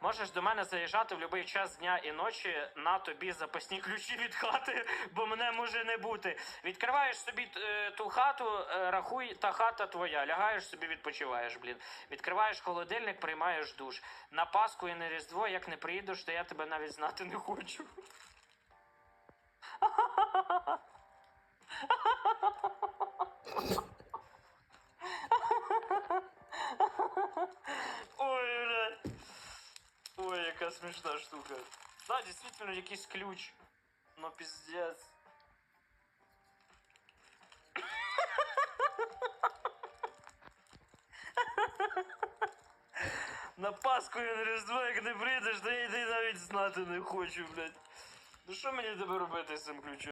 Можеш до мене заїжджати в будь-який час дня і ночі на тобі запасні ключі від хати, бо мене може не бути. Відкриваєш собі е, ту хату, е, рахуй, та хата твоя. Лягаєш собі, відпочиваєш, блін. Відкриваєш холодильник, приймаєш душ. На Пасху і на Різдво, як не приїдеш, то я тебе навіть знати не хочу. Ой, яка смішна штука. Да, дійсно, якийсь ключ. Ну, пиздец. На Пасху і на Різдво, як не прийдеш, то я йди навіть знати не хочу, блядь. Ну що мені тебе робити з цим ключом?